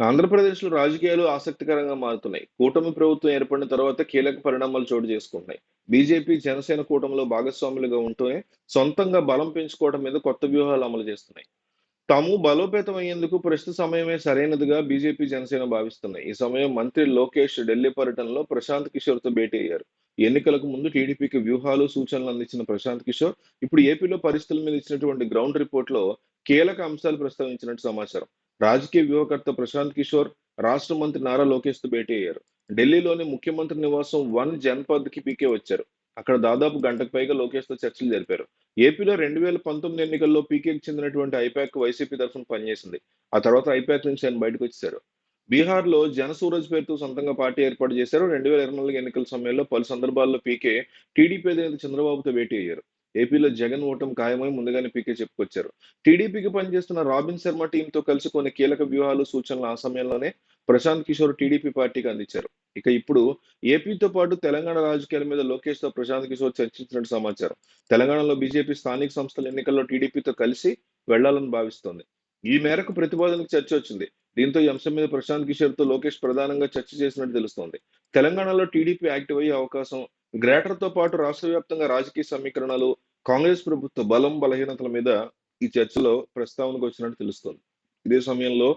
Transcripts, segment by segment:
ఆంధ్రప్రదేశ్‌లో రాజకీయాలు ఆసక్తికరంగా మారుతున్నాయి. కూటమి ప్రభుత్వం ఏర్పడిన తర్వాత కీలక పరిణామాలు చోటు చేసుకుంటున్నాయి. బీజేపీ, జనసేన కూటమిలో భాగస్వాములుగా ఉంటూనే సొంతంగా బలం పెంచుకోవడం మీద కొత్త వ్యూహాలు అమలు చేస్తున్నాయి. తాము బలోపేతం అయ్యేందుకు ప్రస్తుత సమయమే సరైనదిగా బీజేపీ, జనసేన భావిస్తున్నాయి. ఈ సమయం మంత్రి లోకేష్ ఢిల్లీ పర్యటనలో ప్రశాంత్ కిషోర్‌తో భేటీ అయ్యారు. ఎన్నికలకు ముందు టీడీపీకి వ్యూహాలు, సూచనలు అందించిన ప్రశాంత్ కిషోర్ ఇప్పుడు ఏపీలో పరిస్థితుల మీద ఇచ్చినటువంటి గ్రౌండ్ రిపోర్ట్‌లో కీలక అంశాలు ప్రస్తావించినట్టు సమాచారం. రాజకీయ వ్యూహకర్త ప్రశాంత్ కిషోర్ రాష్ట్ర మంత్రి నారా లోకేష్‌తో భేటీ అయ్యారు. ఢిల్లీలోని ముఖ్యమంత్రి నివాసం వన్ జన్‌పథ్‌కి పీకే వచ్చారు. అక్కడ దాదాపు గంటకు పైగా లోకేష్‌తో చర్చలు జరిపారు. ఏపీలో 2019 ఎన్నికల్లో పీకేకి చెందినటువంటి ఐపాక్ వైసీపీ తరఫున పనిచేసింది. ఆ తర్వాత ఐపాక్ నుంచి ఆయన బయటకు బయటకొచ్చేశారు. బీహార్‌లో జనసూరజ్ పేరుతో సొంతంగా పార్టీ ఏర్పాటు చేశారు. 2024 ఎన్నికల సమయంలో పలు సందర్భాల్లో పీకే టీడీపీ అధినేత చంద్రబాబుతో భేటీ అయ్యారు. ఏపీలో జగన్ ఓటమి ఖాయమై ముందుగానే పీకే చెప్పుకొచ్చారు. టీడీపీకి పనిచేస్తున్న రాబిన్ శర్మ టీంతో కలిసి కొన్ని కీలక వ్యూహాలు, సూచనలు ఆ సమయంలోనే ప్రశాంత్ కిషోర్ టీడీపీ పార్టీకి అందించారు. ఇక ఇప్పుడు ఏపీతో పాటు తెలంగాణ రాజకీయాల మీద లోకేష్‌తో ప్రశాంత్ కిషోర్ చర్చించినట్టు సమాచారం. తెలంగాణలో బీజేపీ స్థానిక సంస్థల ఎన్నికల్లో టీడీపీతో కలిసి వెళ్ళాలని భావిస్తోంది. ఈ మేరకు ప్రతిపాదనకు చర్చ వచ్చింది. దీంతో ఈ అంశం మీద ప్రశాంత్ కిషోర్‌తో లోకేష్ ప్రధానంగా చర్చ చేసినట్టు తెలుస్తోంది. తెలంగాణలో టీడీపీ యాక్టివ్ అయ్యే అవకాశం, గ్రేటర్‌తో పాటు రాష్ట్ర వ్యాప్తంగా రాజకీయ సమీకరణలు, కాంగ్రెస్ ప్రభుత్వ బలం, బలహీనతల మీద ఈ చర్చలో ప్రస్తావనకు వచ్చినట్టు తెలుస్తోంది. ఇదే సమయంలో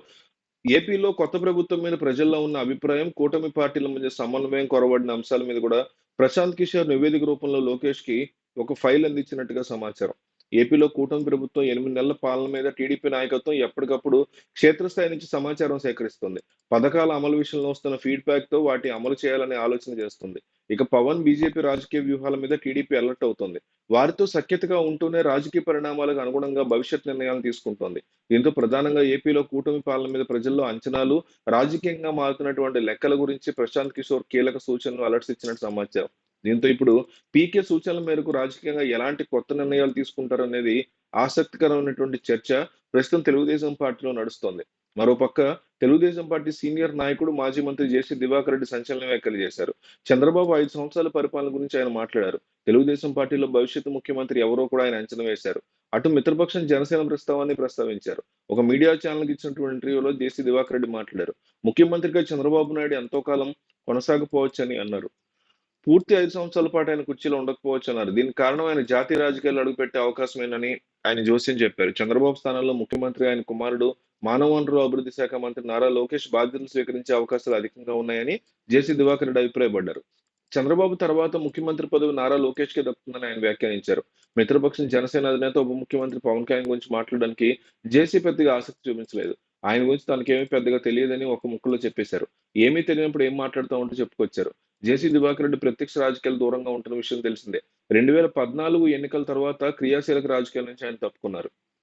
ఏపీలో కొత్త ప్రభుత్వం మీద ప్రజల్లో ఉన్న అభిప్రాయం, కూటమి పార్టీల మధ్య సమన్వయం కొరవడిన అంశాల మీద కూడా ప్రశాంత్ కిషోర్ నివేదిక రూపంలో లోకేష్‌కి ఒక ఫైల్ అందించినట్టుగా సమాచారం. ఏపీలో కూటమి ప్రభుత్వం ఎనిమిది నెలల పాలన మీద టీడీపీ నాయకత్వం ఎప్పటికప్పుడు క్షేత్రస్థాయి నుంచి సమాచారం సేకరిస్తుంది. పథకాల అమలు విషయంలో వస్తున్న ఫీడ్‌బ్యాక్‌తో వాటి అమలు చేయాలనే ఆలోచన చేస్తుంది. ఇక పవన్, బీజేపీ రాజకీయ వ్యూహాల మీద టీడీపీ అలర్ట్ అవుతుంది వారితో సఖ్యతగా ఉంటూనే రాజకీయ పరిణామాలకు అనుగుణంగా భవిష్యత్ నిర్ణయాలు తీసుకుంటోంది. దీంతో ప్రధానంగా ఏపీలో కూటమి పాలన మీద ప్రజల్లో అంచనాలు, రాజకీయంగా మారుతున్నటువంటి లెక్కల గురించి ప్రశాంత్ కిషోర్ కీలక సూచనలు, అలర్ట్స్ ఇచ్చినట్టు సమాచారం. దీంతో ఇప్పుడు పీకే సూచనల మేరకు రాజకీయంగా ఎలాంటి కొత్త నిర్ణయాలు తీసుకుంటారనేది ఆసక్తికరమైనటువంటి చర్చ ప్రస్తుతం తెలుగుదేశం పార్టీలో నడుస్తోంది. మరోపక్క తెలుగుదేశం పార్టీ సీనియర్ నాయకుడు, మాజీ మంత్రి జేసీ దివాకర్ రెడ్డి సంచలన వ్యాఖ్యలు చేశారు. చంద్రబాబు ఐదు సంవత్సరాల పరిపాలన గురించి ఆయన మాట్లాడారు. తెలుగుదేశం పార్టీలో భవిష్యత్తు ముఖ్యమంత్రి ఎవరో కూడా ఆయన అంచనా వేశారు. అటు మిత్రపక్షం జనసేన ప్రస్తావాన్ని ప్రస్తావించారు. ఒక మీడియా ఛానల్‌కి ఇచ్చినటువంటి ఇంటర్వ్యూలో జేసీ దివాకర్ రెడ్డి మాట్లాడారు. ముఖ్యమంత్రిగా చంద్రబాబు నాయుడు ఎంతో కాలం కొనసాగపోవచ్చని అన్నారు. పూర్తి ఐదు సంవత్సరాల పాటు ఆయన కుర్చీలో ఉండకపోవచ్చు అన్నారు దీనికి కారణం ఆయన జాతీయ రాజకీయాల్లో అడుగుపెట్టే అవకాశమేనని ఆయన జోస్యం చెప్పారు. చంద్రబాబు స్థానంలో ముఖ్యమంత్రి ఆయన కుమారుడు, మానవ వనరుల అభివృద్ధి శాఖ మంత్రి నారా లోకేష్ బాధ్యతలు స్వీకరించే అవకాశాలు అధికంగా ఉన్నాయని జేసీ దివాకర్ రెడ్డి అభిప్రాయపడ్డారు. చంద్రబాబు తర్వాత ముఖ్యమంత్రి పదవి నారా లోకేష్ లోకేష్‌కే దక్కుతుందని ఆయన వ్యాఖ్యానించారు. మిత్రపక్షం జనసేన అధినేత, ఉప ముఖ్యమంత్రి పవన్ కళ్యాణ్ గురించి మాట్లాడడానికి జేసీ పెద్దగా ఆసక్తి చూపించలేదు. ఆయన గురించి తనకేమీ పెద్దగా తెలియదని ఒక ముక్కలో చెప్పేశారు. ఏమీ తెలియనప్పుడు ఏం మాట్లాడతామంటూ చెప్పుకొచ్చారు. జేసీ దివాకర్ రెడ్డి ప్రత్యక్ష రాజకీయాలు దూరంగా ఉంటున్న విషయం తెలిసిందే. 2014 ఎన్నికల తర్వాత క్రియాశీలక రాజకీయాల నుంచి ఆయన తప్పుకున్నారు.